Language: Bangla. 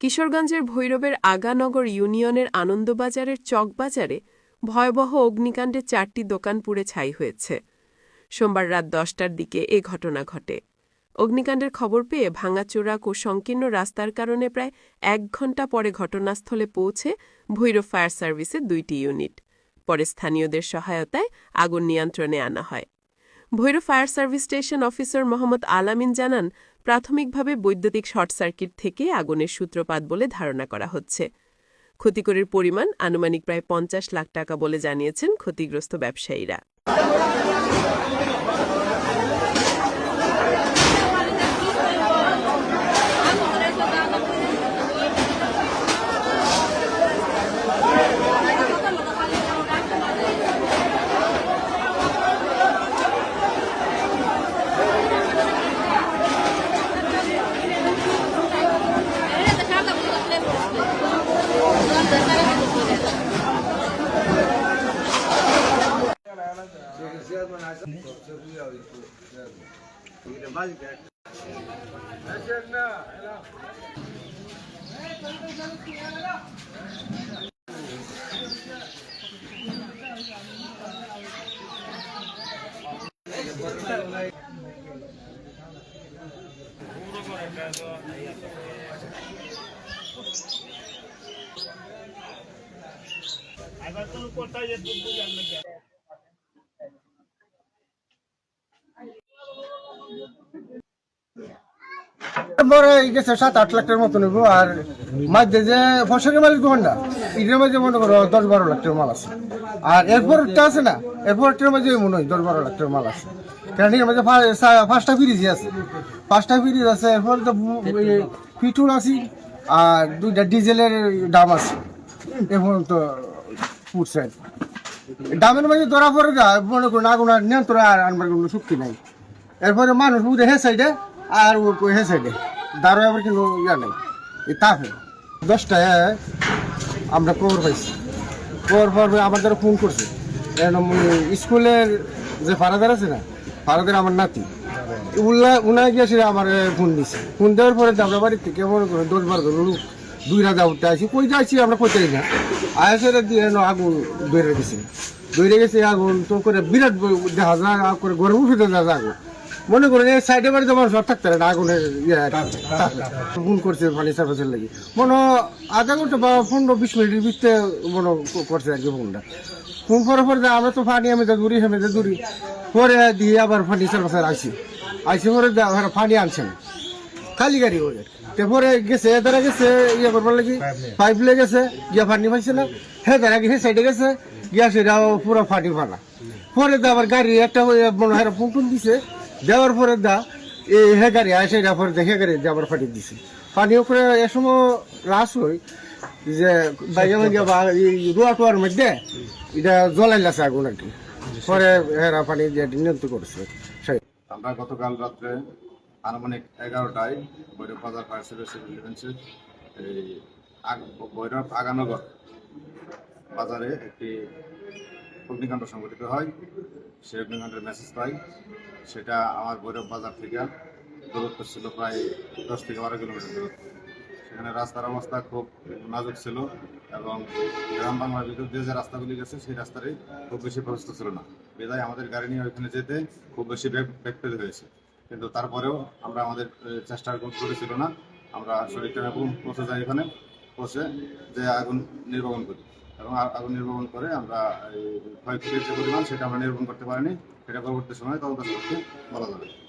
কিশোরগঞ্জের ভৈরবের আগানগর ইউনিয়নের আনন্দবাজারের চকবাজারে ভয়াবহ অগ্নিকাণ্ডে চারটি দোকান পুড়ে ছাই হয়েছে। সোমবার রাত দশটার দিকে এ ঘটনা ঘটে। অগ্নিকাণ্ডের খবর পেয়ে ভাঙাচোরা ও সংকীর্ণ রাস্তার কারণে প্রায় এক ঘণ্টা পরে ঘটনাস্থলে পৌঁছে ভৈরব ফায়ার সার্ভিসের দুইটি ইউনিট। পরে স্থানীয়দের সহায়তায় আগুন নিয়ন্ত্রণে আনা হয়। Bhairab fire service station officer Mohammad Alamin জানান প্রাথমিকভাবে বৈদ্যুতিক শর্ট সার্কিট থেকে আগুনের সূত্রপাত বলে ধারণা করা হচ্ছে। ক্ষতিকরের পরিমাণ আনুমানিক প্রায় পঞ্চাশ লাখ টাকা বলে জানিয়েছেন ক্ষতিগ্রস্ত ব্যবসায়ীরা। Agora tu não cortar, já tu não সাত, আট মতো নেব আর মাঝে যে মনে করো দশ বারো লাখ আর আছে না হয় পাঁচটা ফ্রিজ আছে এরপর তো আর দুইটা ডিজেলের দাম আছে। এখন তো ফুটছে দামের মাঝে ধরা পড়ে মনে করুন আগুন আর নিয়ন্ত্রণ আর আনবার কোনো শক্তি নাই। এরপরে মানুষ বুঝে হে সাইডে আর ও হে সাইডে দাঁড়ো আবার কিন্তু ইয়া নেই। এই তাপে দশটায় আমরা খবর পাইছি। খবর পাওয়ার আমার দ্বারা ফোন করছে। স্কুলের যে ফারাদার আছে না, ফারাদার আমার নাতি। উল্লা উনায় গিয়ে সে আমার ফোন দিছে। ফোন দেওয়ার পরে আমরা বাড়ির থেকে মনে করো দশ বারো জন লোক দুই রাজা উঠতে আসি কই যাচ্ছি আমরা কইতে না। আয়াসের দিয়ে আগুন দৌড়ে গেছে। দৌড়ে গেছে আগুন তো করে বিরাট দেখা যায় করে উঠে দেখা যায় আগুন। মনে করেন এই সাইডে বাড়িতে মানুষ সব থাকতে না আগুনের ইয়ে ফোন করছে পানি সার্ভিসের লাগি। মনে আধা ঘণ্টা বা পনেরো বিশ মিনিটের ভিতরে মনে করছে আর কি ফোনটা। ফোন করার পরে আমরা তো পানি আমি তো দূরি হেমে তো দূরি, পরে দিয়ে আবার পানি সার্ভিসের আসি আসি পরে ওরা পানি আনছে না। খালি গাড়ি ওদের তারপরে গেছে এদারা গেছে ইয়ে করবার লাগি পাইপ লেগে গেছে, গিয়া পানি পাইছে না। হ্যাঁ তারা গিয়ে সাইডে গেছে, গিয়া সেটা পুরো ফাটি ফালা। পরে তো আবার গাড়ি একটা মনে হয় পুকুন দিছে দেওয়ার পরে দা এই হে গাড়ি আসে পরে দেখে গাড়ি দিয়ে আবার ফাটি দিছে। পানি উপরে এ সময় রাস হই যে বাইরে মধ্যে বা রোয়া টোয়ার মধ্যে এটা জ্বলাই লাগছে আগুন আর কি। পরে হেরা পানি দিয়ে নিয়ন্ত্রণ করছে। সেই আমরা গতকাল রাত্রে আনুমানিক এগারোটায় ভৈরব বাজার ফায়ার সার্ভিস এজেন্সির এই আগ- ভৈরব আগানগর বাজারে একটি অগ্নিকাণ্ড সংঘটিত হয় সেই অগ্নিকাণ্ডের মেসেজ পাই। সেটা আমার ভৈরব বাজার থেকে দূরত্ব ছিল প্রায় দশ থেকে বারো কিলোমিটার দূরত্ব। সেখানে রাস্তার অবস্থা খুব নাজুক ছিল এবং গ্রাম বাংলার ভিতর দিয়ে যে রাস্তাগুলি গেছে সেই রাস্তারই খুব বেশি প্রশস্ত ছিল না। বেদায় আমাদের গাড়ি নিয়ে ওইখানে যেতে খুব বেশি বেগ পেতে হয়েছে। কিন্তু তারপরেও আমরা আমাদের এ, চেষ্টা করেছিল না। আমরা শরীর টানা পৌঁছে যাই এখানে পৌঁছে যে আগুন নির্বাপন করি। এবং আগুন নির্বাপন করে আমরা এই ক্ষয়ক্ষতির যে পরিমাণ, সেটা আমরা নির্বাপন করতে পারিনি। সেটা পরবর্তী সময়ে তদন্ত করতে বলা যাবে।